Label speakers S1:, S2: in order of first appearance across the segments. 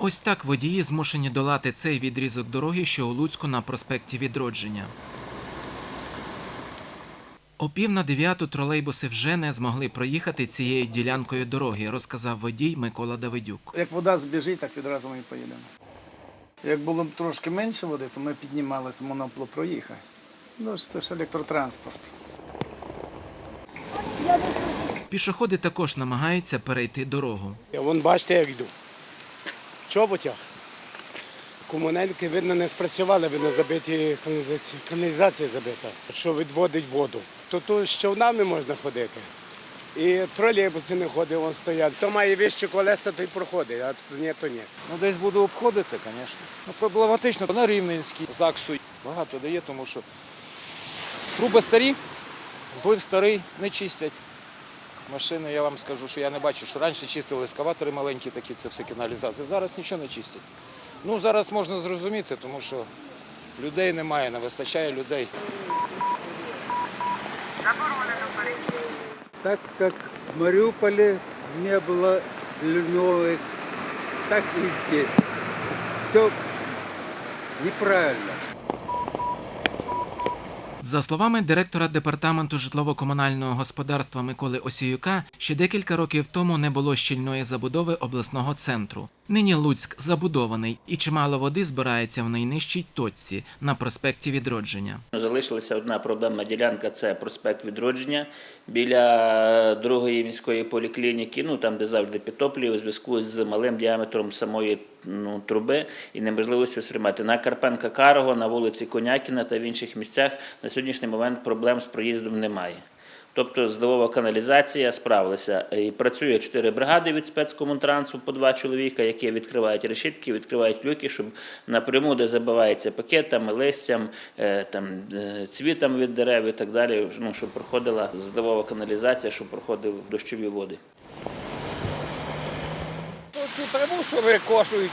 S1: Ось так водії змушені долати цей відрізок дороги, що у Луцьку на проспекті Відродження. О пів на дев'яту тролейбуси вже не змогли проїхати цією ділянкою дороги, розказав водій Микола Давидюк.
S2: Як вода збіжить, так відразу ми поїдемо. Як було б трошки менше води, то ми піднімали, то можна було проїхати. Ну, це ж електротранспорт.
S1: Пішоходи також намагаються перейти дорогу.
S3: Вон бачите, як йду. Чоботях. Комунальники, видно, не спрацювали, видно, забиті каналізація, каналізація забита, що відводить воду. То тут з човнами можна ходити. І тролейбуси не ходять, вон стоять. Хто має вищі колеса, той проходить, а ні, то ні.
S4: Ну, десь буду обходити, звісно. Ну, проблематично на Рівненській, ЗАГСу багато дає, тому що труби старі, злив старий, не чистять. Машини, я вам скажу, що я не бачу, що раніше чистили ескаватори маленькі, такі це все каналізація. Зараз нічого не чистять. Ну, зараз можна зрозуміти, тому що людей немає, не вистачає людей.
S5: Так как в Мариуполе не было зеленовых, так и здесь. Все неправильно.
S1: За словами директора департаменту житлово-комунального господарства Миколи Осіюка, ще декілька років тому не було щільної забудови обласного центру. Нині Луцьк забудований і чимало води збирається в найнижчій точці на проспекті Відродження.
S6: Залишилася одна проблемна ділянка це проспект відродження біля другої міської поліклініки, ну там, де завжди підтоплює, у зв'язку з малим діаметром самої ну, труби і неможливістю стримати. На Карпенка Карого, на вулиці Конякіна та в інших місцях на сьогоднішній момент проблем з проїздом немає. Тобто зливова каналізація справилася. І працює чотири бригади від спецкомунтрансу по два чоловіка, які відкривають решітки, відкривають люки, щоб напряму, де забивається пакетами, листям, е, там, е, цвітом від дерев і так далі, ну, щоб проходила зливова каналізація, щоб проходили дощові води.
S4: Траву, що викошують,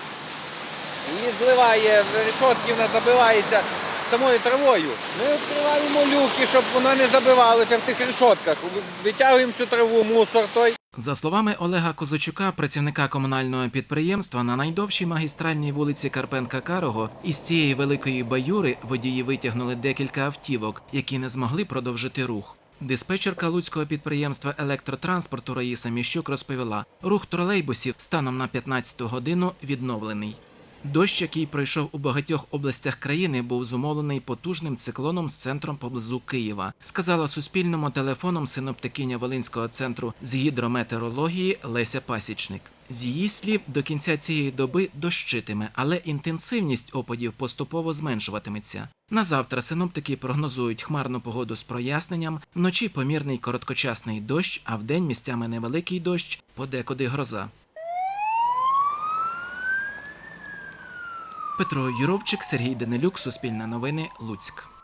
S4: її зливає, решотки вона забивається самою травою. Ми відкриваємо люки, щоб вона не забивалася в тих решотках. Витягуємо цю траву, мусор той.
S1: За словами Олега Козачука, працівника комунального підприємства, на найдовшій магістральній вулиці Карпенка Карого із цієї великої баюри водії витягнули декілька автівок, які не змогли продовжити рух. Диспетчерка луцького підприємства електротранспорту Раїса Міщук розповіла, рух тролейбусів станом на 15 годину відновлений. Дощ, який пройшов у багатьох областях країни, був зумовлений потужним циклоном з центром поблизу Києва, сказала Суспільному телефоном синоптикиня Волинського центру з гідрометеорології Леся Пасічник. З її слів, до кінця цієї доби дощитиме, але інтенсивність опадів поступово зменшуватиметься. На завтра синоптики прогнозують хмарну погоду з проясненням, вночі помірний короткочасний дощ, а вдень місцями невеликий дощ, подекуди гроза. Петро Юровчик, Сергій Данилюк, Суспільне новини, Луцьк.